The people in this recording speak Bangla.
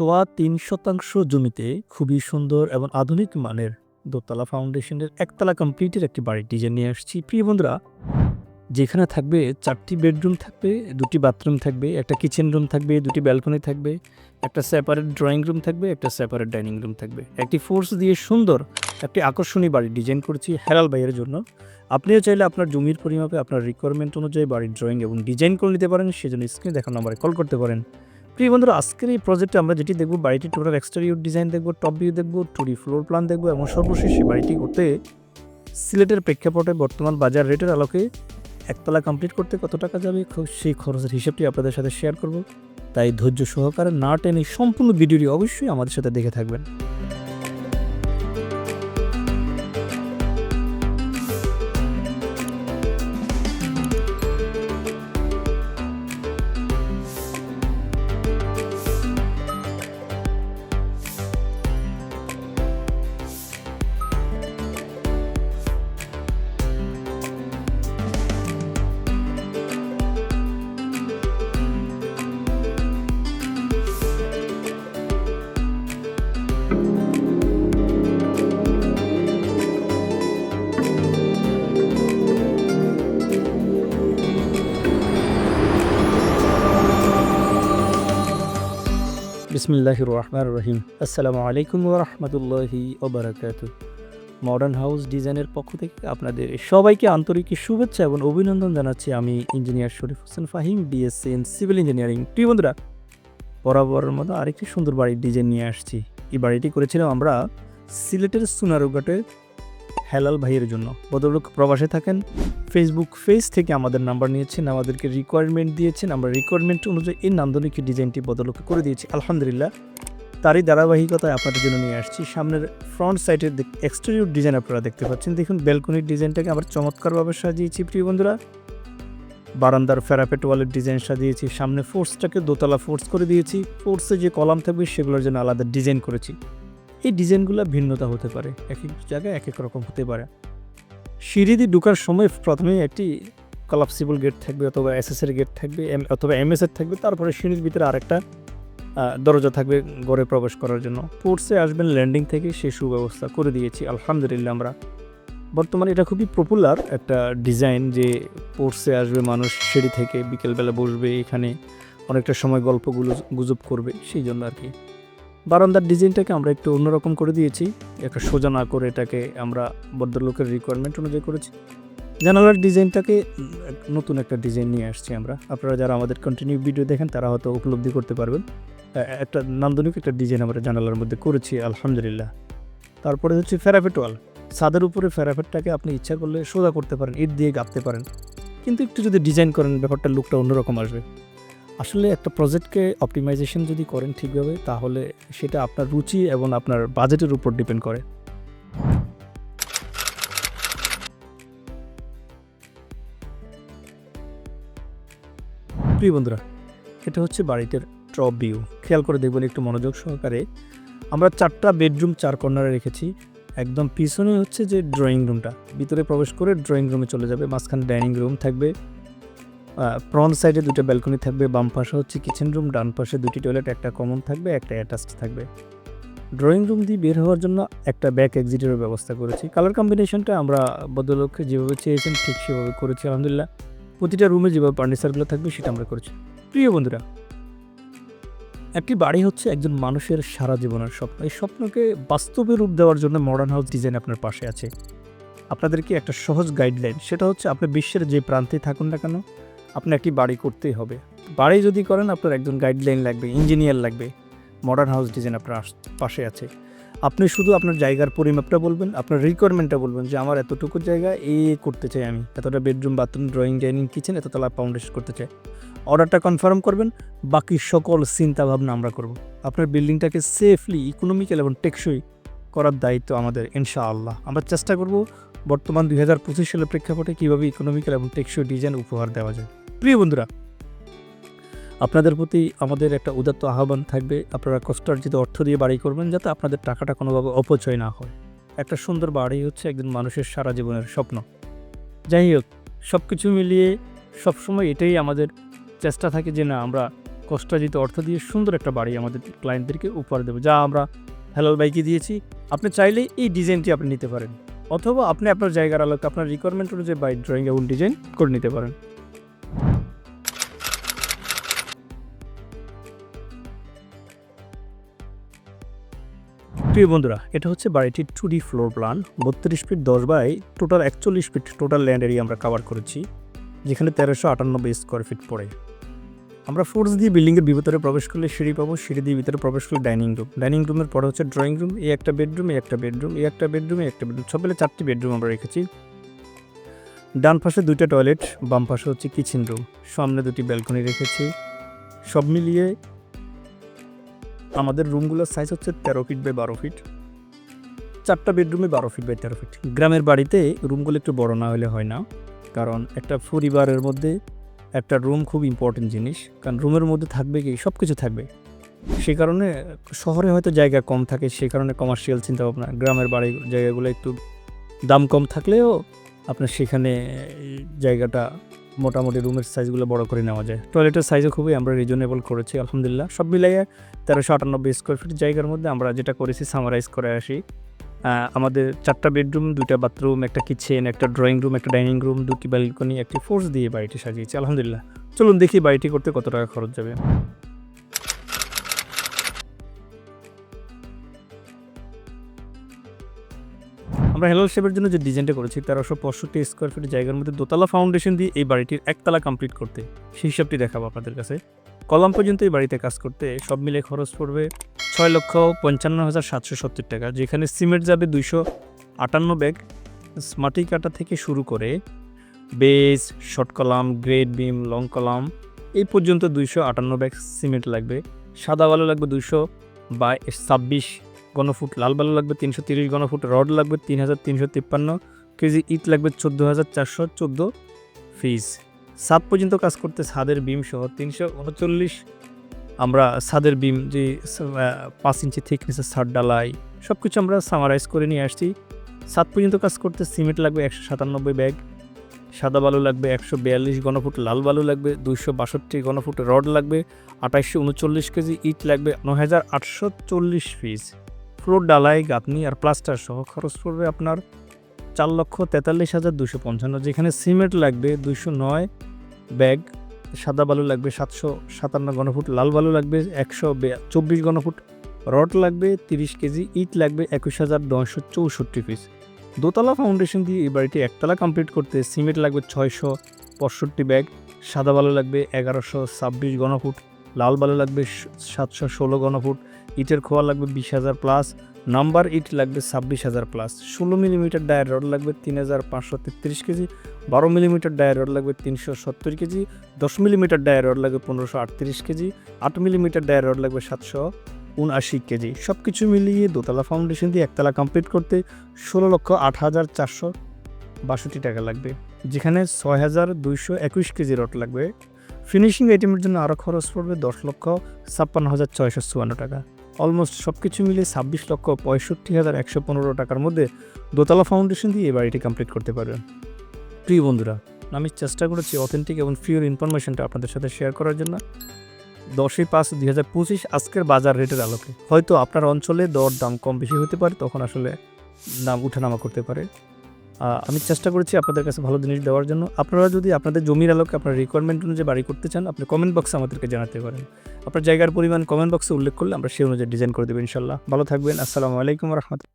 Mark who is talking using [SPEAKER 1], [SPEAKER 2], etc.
[SPEAKER 1] সোয়া তিন শতাংশ জমিতে খুবই সুন্দর এবং আধুনিক মানের দোতলা ফাউন্ডেশনের একতলা কমপ্লিটের একটি বাড়ির ডিজাইন নিয়ে আসছি। প্রিয় বন্ধুরা, যেখানে থাকবে চারটি বেডরুম থাকবে, দুটি বাথরুম থাকবে, একটা কিচেন রুম থাকবে, দুটি ব্যালকনি থাকবে, একটা সেপারেট ড্রয়িং রুম থাকবে, একটা সেপারেট ডাইনিং রুম থাকবে। একটি ফোর্স দিয়ে সুন্দর একটি আকর্ষণীয় বাড়ি ডিজাইন করেছি হেরাল ভাইয়ের জন্য। আপনিও চাইলে আপনার জমির পরিমাপে, আপনার রিকোয়ারমেন্ট অনুযায়ী বাড়ির ড্রয়িং এবং ডিজাইন করে নিতে পারেন। সেজন্য স্ক্রিনে দেখানো নাম্বারে কল করতে পারেন। প্রিয় বন্ধুরা, আজকের এই প্রজেক্টে আমরা যেটি দেখব, বাড়িটি টোটাল এক্সটেরিয়র ডিজাইন দেখব টপ ভিউ দেখব টুরি ফ্লোর প্ল্যান দেখব এবং সর্বশেষ এই বাড়িটি করতে সিলেটের প্রেক্ষাপটে বর্তমান বাজার রেটের আলোকে একতলা কমপ্লিট করতে কত টাকা যাবে সেই খরচের হিসেবটি আপনাদের সাথে শেয়ার করব। তাই ধৈর্য সহকারে না টেনে সম্পূর্ণ ভিডিওটি অবশ্যই আমাদের সাথে দেখে থাকবেন। বিসমিল্লাহ রহমান রহিম আসসালামু আলাইকুম রহমতুল্লাহি ওবরাকাত মডার্ন হাউস ডিজাইনের পক্ষ থেকে আপনাদের সবাইকে আন্তরিক শুভেচ্ছা এবং অভিনন্দন জানাচ্ছি আমি engineer Sharif Hossain Fahim BSc in civil engineering প্রিয় বন্ধুরা। বরাবরের মতো আরেকটি সুন্দর বাড়ির ডিজাইন নিয়ে আসছি। এই বাড়িটি করেছিলাম আমরা সিলেটের সুনারুঘাটে হেলাল ভাইয়ের জন্য। বদরলোক প্রবাসে থাকেন। ফেসবুক পেজ থেকে আমাদের নাম্বার নিয়েছেন, আমাদেরকে রিকোয়ারমেন্ট দিয়েছেন। আমরা রিকোয়ারমেন্ট অনুযায়ী এই নান্দনিক ডিজাইনটি বদলকে করে দিয়েছি। আলহামদুলিল্লাহ। তারই ধারাবাহিকতায় আপনাদের জন্য নিয়ে আসছি। সামনের ফ্রন্ট সাইডের এক্সটেরিয়র ডিজাইন আপনারা দেখতে পাচ্ছেন। দেখুন ব্যালকনির ডিজাইনটাকে আমরা চমৎকারভাবে সাজিয়েছি, প্রিয় বন্ধুরা। বারান্দার ফেরাপেট ওয়ালের ডিজাইন সাজিয়েছি। সামনে ফোর্সটাকে দোতলা ফোর্স করে দিয়েছি। ফোর্সে যে কলাম থাকবে, সেগুলোর জন্য আলাদা ডিজাইন করেছি। এই ডিজাইনগুলো ভিন্নতা হতে পারে, এক এক জায়গায় এক এক রকম হতে পারে। সিঁড়ি দিয়ে ঢোকার সময় প্রথমে একটি কলাপসিবল গেট থাকবে অথবা এসএসের গেট থাকবে, এম, অথবা এম এমএসের থাকবে, তারপরে সিঁড়ির ভিতরে আরেকটা দরজা থাকবে ঘরে প্রবেশ করার জন্য। পোর্টসে আসবেন ল্যান্ডিং থেকে, সে সুব্যবস্থা করে দিয়েছি, আলহামদুলিল্লাহ আমরা। বর্তমানে এটা খুবই পপুলার একটা ডিজাইন যে পোর্টসে আসবে মানুষ সিঁড়ি থেকে, বিকেলবেলা বসবে এখানে, অনেকটা সময় গল্পগুলো গুজব করবে, সেই জন্য আর কি। বারান্দার ডিজাইনটাকে আমরা একটু অন্যরকম করে দিয়েছি। একটা সোজা না করে এটাকে আমরা ভদ্রলোকের রিকোয়ারমেন্ট অনুযায়ী করেছি। জানালার ডিজাইনটাকে নতুন একটা ডিজাইন নিয়ে আসছি আমরা। আপনারা যারা আমাদের কন্টিনিউ ভিডিও দেখেন, তারা হয়তো উপলব্ধি করতে পারবেন। একটা নান্দনিক একটা ডিজাইন আমরা জানালার মধ্যে করেছি, আলহামদুলিল্লাহ। তারপরে হচ্ছে ফেরাফেট ওয়াল ছাদের উপরে ফেরাফেটটাকে আপনি ইচ্ছা করলে সোজা করতে পারেন, ইট দিয়ে গাঁথতে পারেন। কিন্তু একটু যদি ডিজাইন করেন, ব্যাপারটা লুকটা অন্যরকম আসবে। আসলে একটা প্রজেক্টকে অপটিমাইজেশন যদি করেন ঠিকভাবে, তাহলে সেটা আপনার রুচি এবং আপনার বাজেটের উপর ডিপেন্ড করে। প্রিয় বন্ধুরা, এটা হচ্ছে বাড়িটার টপ ভিউ খেয়াল করে দেখবেন একটু মনোযোগ সহকারে, আমরা চারটা বেডরুম চার কর্নারে রেখেছি। একদম পিছনে হচ্ছে যে ড্রয়িং রুমটা ভিতরে প্রবেশ করে ড্রয়িং রুমে চলে যাবে, মাঝখানে ডাইনিং রুম থাকবে। ফ্রন্ট সাইডে দুটো ব্যালকনি থাকবে, বাম পাশে হচ্ছে কিচেন রুম ডান পাশে দুটি টয়লেট একটা কমন থাকবে, একটা অ্যাটাচড থাকবে। ড্রয়িং রুম দিয়ে বের হওয়ার জন্য একটা ব্যাক এক্সিটেরও ব্যবস্থা করেছি। কালার কম্বিনেশনটা আমরা বদলকে যেভাবে চেয়েছেন ঠিক সেভাবে করেছি, আলহামদুলিল্লাহ। প্রতিটা রুমে যেভাবে ফার্নিচারগুলো থাকবে, সেটা আমরা করেছি। প্রিয় বন্ধুরা, একটি বাড়ি হচ্ছে একজন মানুষের সারা জীবনের স্বপ্ন। এই স্বপ্নকে বাস্তবে রূপ দেওয়ার জন্য মডার্ন হাউস ডিজাইন আপনার পাশে আছে। আপনাদেরকে একটা সহজ গাইডলাইন সেটা হচ্ছে আপনি বিশ্বের যে প্রান্তে থাকুন না কেন আপনি একটি বাড়ি করতেই হবে। বাড়ি যদি করেন, আপনার একজন গাইডলাইন লাগবে ইঞ্জিনিয়ার লাগবে মডার্ন হাউস ডিজাইন আপনার পাশে আছে। আপনি শুধু আপনার জায়গার পরিমাপটা বলবেন, আপনার রিকোয়ারমেন্টটা বলবেন যে, আমার এতটুকু জায়গা এ করতে চাই আমি। এতটা bedroom bathroom drawing dining kitchen এততলা foundation করতে চাই। অর্ডারটা কনফার্ম করবেন, বাকি সকল চিন্তাভাবনা আমরা করব। আপনার বিল্ডিংটাকে সেফলি ইকোনমিক্যাল এবং টেকসই করার দায়িত্ব আমাদের, ইনশাআল্লাহ। আমরা চেষ্টা করব বর্তমান দুই হাজার পঁচিশ সালের প্রেক্ষাপটে কীভাবে ইকোনমিক্যাল এবং টেকসই ডিজাইন উপহার দেওয়া যায়। প্রিয় বন্ধুরা, আপনাদের প্রতি আমাদের একটা উদাত্ত আহ্বান থাকবে, আপনারা কষ্টার্জিত অর্থ দিয়ে বাড়ি করবেন যাতে আপনাদের টাকাটা কোনোভাবে অপচয় না হয়। একটা সুন্দর বাড়ি হচ্ছে একজন মানুষের সারা জীবনের স্বপ্ন। যাই হোক সব কিছু মিলিয়ে সবসময় এটাই আমাদের চেষ্টা থাকে যে না, আমরা কষ্টার্জিত অর্থ দিয়ে সুন্দর একটা বাড়ি আমাদের ক্লায়েন্টদেরকে উপহার দেবো। যা আমরা হেলাল বাইকে দিয়েছি, আপনি চাইলে এই ডিজাইনটি আপনি নিতে পারেন। অথবা আপনি আপনার জায়গার আলোকে আপনার রিকোয়ারমেন্ট অনুযায়ী বাই ড্রয়িং এবং ডিজাইন করে নিতে পারেন। প্রিয় বন্ধুরা, এটা হচ্ছে বাড়িটির টু ডি ফ্লোর প্ল্যান বত্রিশ ফিট দশ বাই টোটাল একচল্লিশ ফিট টোটাল ল্যান্ড এরিয়া আমরা কভার করেছি, যেখানে তেরোশো আটানব্বই স্কোয়ার ফিট পড়ে। আমরা ফোর্স দিয়ে বিল্ডিংয়ের ভিতরে প্রবেশ করলে সিঁড়ি পাবো, সিঁড়ি দিয়ে ভিতরে প্রবেশ করলে ডাইনিং রুম ডাইনিং রুমের পরে হচ্ছে ড্রয়িং রুম এই একটা বেডরুম এই একটা বেডরুম এই একটা বেডরুম এই একটা বেডরুম সব মিলে চারটি বেডরুম আমরা রেখেছি। ডান পাশে দুইটা টয়লেট বাম পাশে হচ্ছে কিচেন রুম সামনে দুটি ব্যালকনি রেখেছি। সব মিলিয়ে আমাদের রুমগুলোর সাইজ হচ্ছে তেরো ফিট বাই বারো ফিট চারটা বেডরুমে বারো ফিট বাই তেরো ফিট গ্রামের বাড়িতে রুমগুলো একটু বড় না হলে হয় না, কারণ একটা পরিবারের মধ্যে একটা রুম খুব ইম্পর্টেন্ট জিনিস, কারণ রুমের মধ্যে থাকবে কি সব কিছু থাকবে। সেই কারণে শহরে হয়তো জায়গা কম থাকে সেই কারণে কমার্শিয়াল চিন্তাভাবনা। গ্রামের বাড়ি জায়গাগুলো একটু দাম কম থাকলেও আপনার সেখানে জায়গাটা মোটামুটি রুমের সাইজগুলো বড় করে নেওয়া যায়। টয়লেটের সাইজও খুবই আমরা রিজনেবল করেছি, আলহামদুলিল্লাহ। সব মিলাইয়ে তেরোশো আটানব্বই স্কোয়ার ফিট জায়গার মধ্যে আমরা যেটা করেছি সামারাইজ করে আসি। আমাদের চারটা বেডরুম দুইটা বাথরুম একটা কিচেন একটা ড্রয়িং রুম একটা ডাইনিং রুম দুটি ব্যালকনি একটি ফোর্স দিয়ে বাড়িটি সাজিয়েছি, আলহামদুলিল্লাহ। চলুন দেখি বাড়িটি করতে কত টাকা খরচ যাবে। আমরা হেলাল শেপের জন্য যে ডিজাইনটা করেছি তেরোশো পঁয়ষট্টি স্কোয়ার ফিট জায়গার মধ্যে দোতলা ফাউন্ডেশন দিয়ে এই বাড়িটির একতলা কমপ্লিট করতে। সেই হিসাবটি দেখাবো আপনাদের কাছে। কলাম পর্যন্ত এই বাড়িতে কাজ করতে সব মিলে খরচ পড়বে ছয় লক্ষ পঞ্চান্ন হাজার সাতশো সত্তর টাকা, যেখানে সিমেন্ট যাবে দুইশো আটান্ন ব্যাগ। মাটি কাটা থেকে শুরু করে base short column grade beam long column এই পর্যন্ত দুইশো আটান্ন ব্যাগ সিমেন্ট লাগবে। সাদা বালু লাগবে দুইশো বা ছাব্বিশ গণফুট, লাল বালু লাগবে তিনশো তিরিশ গণফুট, রড লাগবে তিন হাজার তিনশো তিপ্পান্ন, কেজি ইট লাগবে চোদ্দ হাজার চারশো চোদ্দ ফিস সাত পর্যন্ত কাজ করতে ছাদের বিম সহ তিনশো উনচল্লিশ। আমরা ছাদের বিম, যে পাঁচ ইঞ্চি থিকনেসের ছাদ ডালাই সব কিছু আমরা সামারাইজ করে নিয়ে আসছি। সাত পর্যন্ত কাজ করতে সিমেন্ট লাগবে একশো সাতানব্বই ব্যাগ, সাদা বালু লাগবে একশো বিয়াল্লিশ গণফুট, লাল বালু লাগবে দুইশো বাষট্টি গণফুট, রড লাগবে আঠাইশশো উনচল্লিশ কেজি, ইট লাগবে ন হাজার আটশো চল্লিশ পিস। ফ্লোর ডালাই, গাঁথনি আর প্লাস্টার সহ খরচ পড়বে আপনার চার লক্ষ তেতাল্লিশ হাজার দুশো পঞ্চান্ন। যেখানে সিমেন্ট লাগবে দুশো নয়, ব্যাগ, সাদা বালু লাগবে সাতশো সাতান্ন ঘনফুট, লাল বালু লাগবে একশো চব্বিশ ঘনফুট, রড লাগবে তিরিশ কেজি, ইট লাগবে একুশ হাজার নয়শো চৌষট্টি পিস। দোতলা ফাউন্ডেশন দিয়ে এই বাড়িটি একতলা কমপ্লিট করতে সিমেন্ট লাগবে ছয়শো পঁয়ষট্টি ব্যাগ, সাদা বালু লাগবে এগারোশো ছাব্বিশ ঘনফুট, লাল বালু লাগবে সাতশো ষোলো ঘনফুট ইটের খোয়া লাগবে বিশ হাজার প্লাস নাম্বার ইট লাগবে ছাব্বিশ হাজার প্লাস ষোলো মিলিমিটার ডায়ের রড লাগবে তিন হাজার পাঁচশো তেত্রিশ কেজি, বারো মিলিমিটার ডায়ের রড লাগবে তিনশো সত্তর কেজি, দশ মিলিমিটার ডায়ের রড লাগবে পনেরোশো আটত্রিশ কেজি, আট মিলিমিটার ডায়ের রড লাগবে সাতশো উনআশি কেজি। সব কিছু মিলিয়ে দোতলা ফাউন্ডেশন দিয়ে একতলা কমপ্লিট করতে ষোলো লক্ষ আট হাজার চারশো বাষট্টি টাকা লাগবে, যেখানে ছয় হাজার দুইশো একুশ কেজি রড লাগবে। ফিনিশিং আইটেমের জন্য আরও খরচ পড়বে দশ লক্ষ ছাপ্পান্ন হাজার ছয়শো চুয়ান্ন টাকা। অলমোস্ট সব কিছু মিলিয়ে ছাব্বিশ লক্ষ পঁয়ষট্টি হাজার একশো পনেরো টাকার মধ্যে দোতলা ফাউন্ডেশন দিয়ে এই বাড়িটি কমপ্লিট করতে পারবেন। প্রিয় বন্ধুরা, আমি চেষ্টা করেছি অথেন্টিক এবং ফিওর ইনফরমেশনটা আপনাদের সাথে শেয়ার করার জন্য। দশই পাঁচ দুই হাজার পঁচিশ আজকের বাজার রেটের আলোকে। হয়তো আপনার অঞ্চলে দর দাম কম বেশি হতে পারে, তখন আসলে দাম উঠানামা করতে পারে। আমি চেষ্টা করেছি আপনাদের কাছে ভালো জিনিস দেওয়ার জন্য। আপনারা যদি আপনাদের জমির আলোকে আপনার রিকোয়ারমেন্ট অনুযায়ী বাড়ি করতে চান, আপনি কমেন্ট বক্সে আমাদেরকে জানাতে পারেন। আপনার জায়গার পরিমাণ কমেন্ট বক্সে উল্লেখ করলে আমরা সেই অনুযায়ী ডিজাইন করে দেবো ইনশাল্লাহ ভালো থাকবেন। আসসালামু আলাইকুম রহমতুল্লাহ।